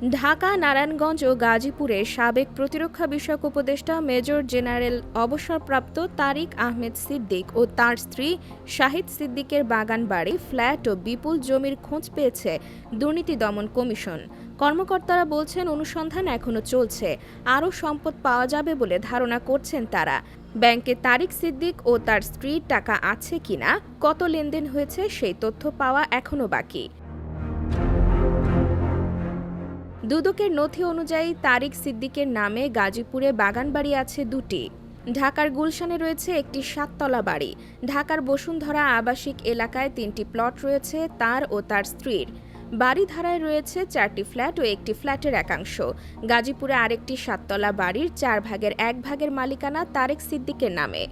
ঢাকা, নারায়ণগঞ্জ ও গাজীপুরে সাবেক প্রতিরক্ষা বিষয়ক উপদেষ্টা মেজর জেনারেল অবসরপ্রাপ্ত তারিক আহমেদ সিদ্দিক ও তার স্ত্রী শাহিদ সিদ্দিকের বাগান বাড়ি ফ্ল্যাট ও বিপুল জমির খোঁজ পেয়েছে দুর্নীতি দমন কমিশন। কর্মকর্তারা বলছেন, অনুসন্ধান এখনও চলছে। আরও সম্পদ পাওয়া যাবে বলে ধারণা করছেন তারা। ব্যাংকে তারিক সিদ্দিক ও তার স্ত্রীর টাকা আছে কিনা, কত লেনদেন হয়েছে সেই তথ্য পাওয়া এখনও বাকি। দুদকের নথি অনুযায়ী তারিক সিদ্দিকের নামে গাজীপুরে বাগানবাড়ি আছে দুটি। ঢাকার গুলশানে রয়েছে একটি সাততলা বাড়ি। ঢাকার বসুন্ধরা আবাসিক এলাকায় তিনটি প্লট রয়েছে তার ও তার স্ত্রীর। বাড়িধারায় রয়েছে চারটি ফ্ল্যাট ও একটি ফ্ল্যাটের একাংশ। গাজীপুরে আরেকটি সাততলা বাড়ির চার ভাগের এক ভাগের মালিকানা তারেক সিদ্দিকের নামে।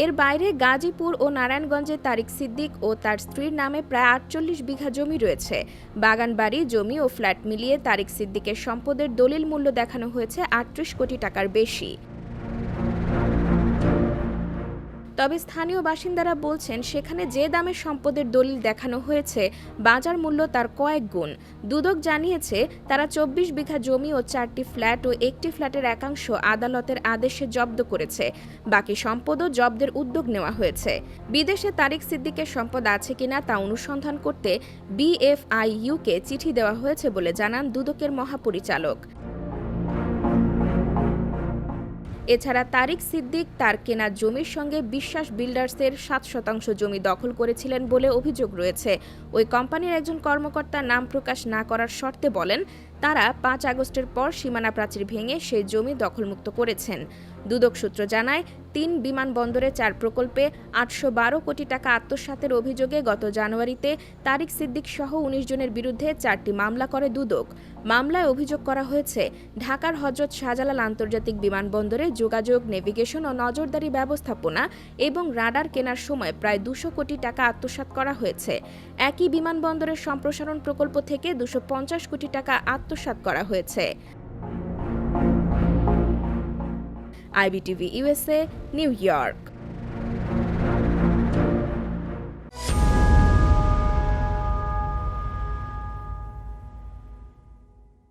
এর বাইরে গাজীপুর ও নারায়ণগঞ্জে তারিক সিদ্দিক ও তার স্ত্রীর নামে প্রায় আটচল্লিশ বিঘা জমি রয়েছে। বাগানবাড়ি, জমি ও ফ্ল্যাট মিলিয়ে তারিক সিদ্দিকের সম্পদের দলিল মূল্য দেখানো হয়েছে আটত্রিশ কোটি টাকার বেশি। তবে স্থানীয় বাসিন্দারা বলছেন, সেখানে যে দামে সম্পদের দলিল দেখানো হয়েছে, বাজার মূল্য তার কয়েক গুণ। দুদক জানিয়েছে, তারা চব্বিশ বিঘা জমি ও চারটি ফ্ল্যাট ও একটি ফ্ল্যাটের একাংশ আদালতের আদেশে জব্দ করেছে। বাকি সম্পদও জব্দের উদ্যোগ নেওয়া হয়েছে। বিদেশে তারিক সিদ্দিকের সম্পদ আছে কিনা তা অনুসন্ধান করতে বিএফআইইউকে চিঠি দেওয়া হয়েছে বলে জানান দুদকের মহাপরিচালক। এছাড়া তারিক সিদ্দিক তার কেনা জমির সঙ্গে বিশ্বাস বিল্ডার্সের সাত শতাংশ জমি দখল করেছিলেন বলে অভিযোগ রয়েছে। ওই কোম্পানির একজন কর্মকর্তা নাম প্রকাশ না করার শর্তে বলেন তারা পাঁচ আগস্টের পর সীমানা প্রাচীর ভেঙে সেই জমি দখলমুক্ত করেছেন। দুদক সূত্র জানায়, তিন বিমানবন্দরে চার প্রকল্পে আটশো বারো কোটি টাকা আত্মসাতের অভিযোগে গত জানুয়ারিতে তারিক সিদ্দিক সহ উনিশ জনের বিরুদ্ধে চারটি মামলা করে দুদক। মামলায় অভিযোগ করা হয়েছে, ঢাকার হজরত শাহজালাল আন্তর্জাতিক বিমানবন্দরে যোগাযোগ, নেভিগেশন ও নজরদারি ব্যবস্থাপনা এবং রাডার কেনার সময় প্রায় দুশো কোটি টাকা আত্মসাৎ করা হয়েছে। একই বিমানবন্দরের সম্প্রসারণ প্রকল্প থেকে দুশো কোটি টাকা আত্মসাৎ করা হয়েছে। IBTV USA New York.